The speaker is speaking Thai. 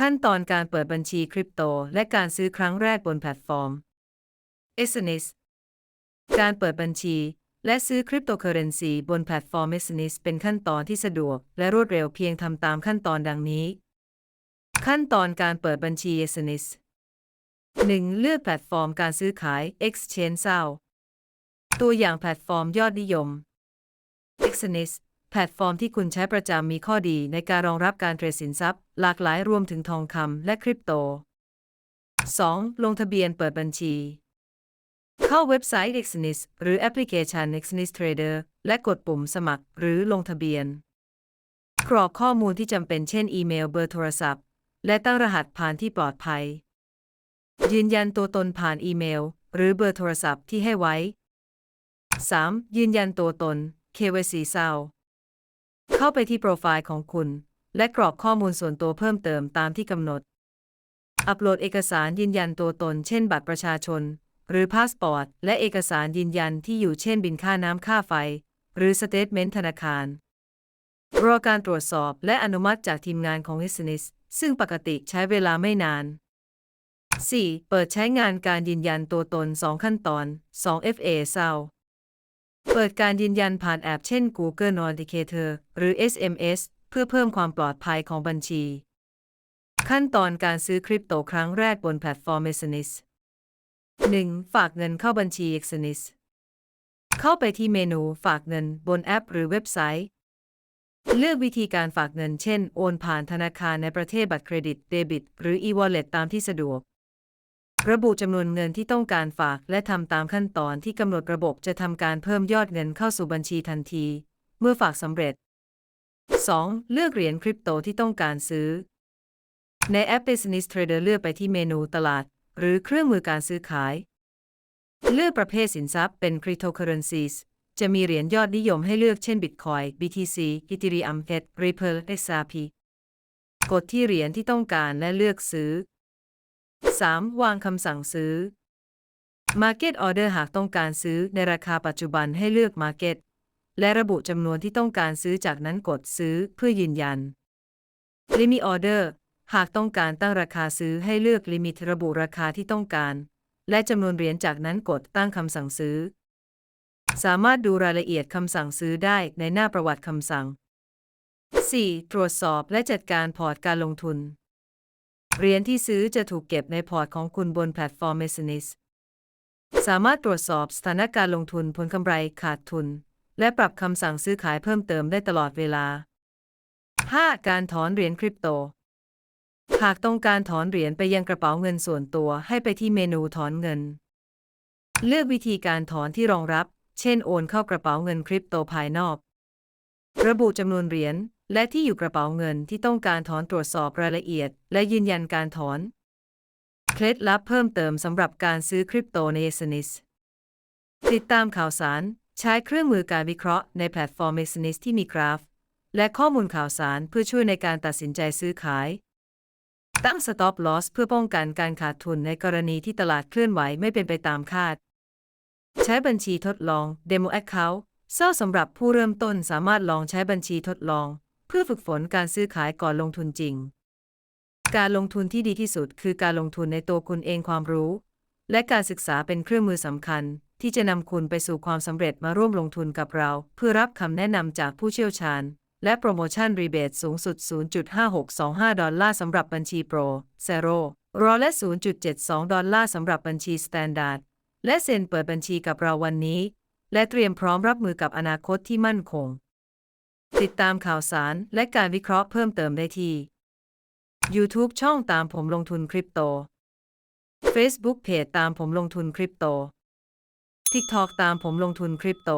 ขั้นตอนการเปิดบัญชีคริปโต และการซื้อครั้งแรกบนแพลตฟอร์ม e s n i s การเปิดบัญชี และซื้อคริปโตเคอเรนซีบนแพลตฟอร์ม e s n i s เป็นขั้นตอนที่สะดวก และรวดเร็วเพียงทำตามขั้นตอนดังนี้ ขั้นตอนการเปิดบัญชี e s n i s 1. เลือกแพลตฟอร์มการซื้อขาย Exchange s a l ตัวอย่างแพลตฟอร์มยอดนิยม Exodus แพลตฟอร์มที่คุณใช้ประจำมีข้อดีในการรองรับการเทรดสินทรัพย์ หลากหลายรวมถึงทองคำและคริปโต 2. ลงทะเบียนเปิดบัญชี เข้าเว็บไซต์ Exodus หรือแอปพลิเคชัน Exodus Trader และกดปุ่มสมัครหรือลงทะเบียน กรอกข้อมูลที่จำเป็นเช่น อีเมลเบอร์โทรศัพท์ และตั้งรหัสผ่านที่ปลอดภัย ยืนยันตัวตนผ่านอีเมล หรือเบอร์โทรศัพท์ที่ให้ไว้ 3. ยืนยันตัวตน KYC เศร้า เข้าไปที่โปรไฟล์ของคุณ และกรอกข้อมูลส่วนตัวเพิ่มเติมตามที่กำหนด อัปโหลดเอกสารยืนยันตัวตน เช่น บัตรประชาชน หรือพาสปอร์ต และเอกสารยืนยันที่อยู่เช่นบินค่าน้ำค่าไฟ หรือสเตทเมนต์ธนาคาร รอการตรวจสอบและอนุมัติจากทีมงานของ l i s n i s ซึ่งปกติใช้เวลาไม่นาน 4. เปิดใช้งานการยืนยันตัวตน 2 ขั้นตอน 2 FA เศร้า เปิดการยืนยันผ่านแอปเช่น Google Authenticator หรือ SMS เพื่อเพิ่มความปลอดภัยของบัญชี ขั้นตอนการซื้อคริปโตครั้งแรกบนแพลตฟอร์ม Exodus 1. ฝากเงินเข้าบัญชี Exodus เข้าไปที่เมนูฝากเงินบนแอปหรือเว็บไซต์ เลือกวิธีการฝากเงินเช่น โอนผ่านธนาคารในประเทศบัตรเครดิตเดบิต หรือ e-wallet ตามที่สะดวก ระบุจำนวนเงินที่ต้องการฝาก และทำตามขั้นตอนที่กำหนดระบบจะทำการเพิ่มยอดเงินเข้าสู่บัญชีทันที เมื่อฝากสำเร็จ 2. เลือกเหรียญคริปโตที่ต้องการซื้อ ในแอป Business Trader เลือกไปที่เมนูตลาด หรือเครื่องมือการซื้อขาย เลือกประเภทสินทรัพย์เป็น cryptocurrencies จะมีเหรียญยอดนิยมให้เลือกเช่น Bitcoin BTC Ethereum ETH Ripple XRP กดที่เหรียญที่ต้องการและเลือกซื้อ 3. วางคำสั่งซื้อ Market Order หากต้องการซื้อในราคาปัจจุบันให้เลือก Market และระบุจำนวนที่ต้องการซื้อจากนั้นกดซื้อเพื่อยืนยัน Limit Order หากต้องการตั้งราคาซื้อให้เลือก Limit ระบุราคาที่ต้องการ และจำนวนเหรียญจากนั้นกดตั้งคำสั่งซื้อ สามารถดูรายละเอียดคำสั่งซื้อได้ในหน้าประวัติคำสั่ง 4. ตรวจสอบและจัดการพอร์ตการลงทุน เหรียญที่ซื้อจะถูกเก็บในพอร์ตของคุณบนแพลตฟอร์ม m e s s n i s สามารถตรวจสอบสถานการณ์ลงทุนผลกำไรขาดทุน และปรับคำสั่งซื้อขายเพิ่มเติมได้ตลอดเวลา 5. การถอนเหรียญคริปโต หากต้องการถอนเหรียญไปยังกระเป๋าเงินส่วนตัวให้ไปที่เมนูถอนเงิน เลือกวิธีการถอนที่รองรับ เช่นโอนเข้ากระเป๋าเงินคริปโตภายนอก ระบุจำนวนเหรียญ และที่อยู่กระเป๋าเงินที่ต้องการถอนตรวจสอบรายละเอียด และยืนยันการถอน เคล็ดลับเพิ่มเติมสำหรับการซื้อคริปโตใน e s n i s ติดตามข่าวสาร ใช้เครื่องมือการวิเคราะห์ในแพลตฟอร์ม e s n i s ที่มีกราฟ และข้อมูลข่าวสารเพื่อช่วยในการตัดสินใจซื้อขาย ตั้ง stop loss เพื่อป้องกันการขาดทุนในกรณีที่ตลาดเคลื่อนไหวไม่เป็นไปตามคาด ใช้บัญชีทดลอง Demo Account เศร้าสำหรับผู้เริ่มต้นสามารถลองใช้บัญชีทดลอง พื่อฝึกฝนการซื้อขายก่อนลงทุนจริง การลงทุนที่ดีที่สุดคือการลงทุนในตัวคุณเองความรู้ และการศึกษาเป็นเครื่องมือสำคัญ ที่จะนำคุณไปสู่ความสำเร็จมาร่วมลงทุนกับเรา เพื่อรับคำแนะนำจากผู้เชี่ยวชาญ และโปรโมชั่นรีเบทสูงสุด 0.5625 ดอลลาร์สำหรับบัญชีโปรเซโรรอและ 0.72 ดอลลาร์สำหรับบัญชีสแตนดาร์ดและเซ็นเปิดบัญชีกับเราวันนี้ และเตรียมพร้อมรับมือกับอนาคตที่มั่นคง ติดตามข่าวสารและการวิเคราะห์เพิ่มเติมได้ที่ YouTube ช่องตามผมลงทุนคริปโต Facebook เพจตามผมลงทุนคริปโต TikTok ตามผมลงทุนคริปโต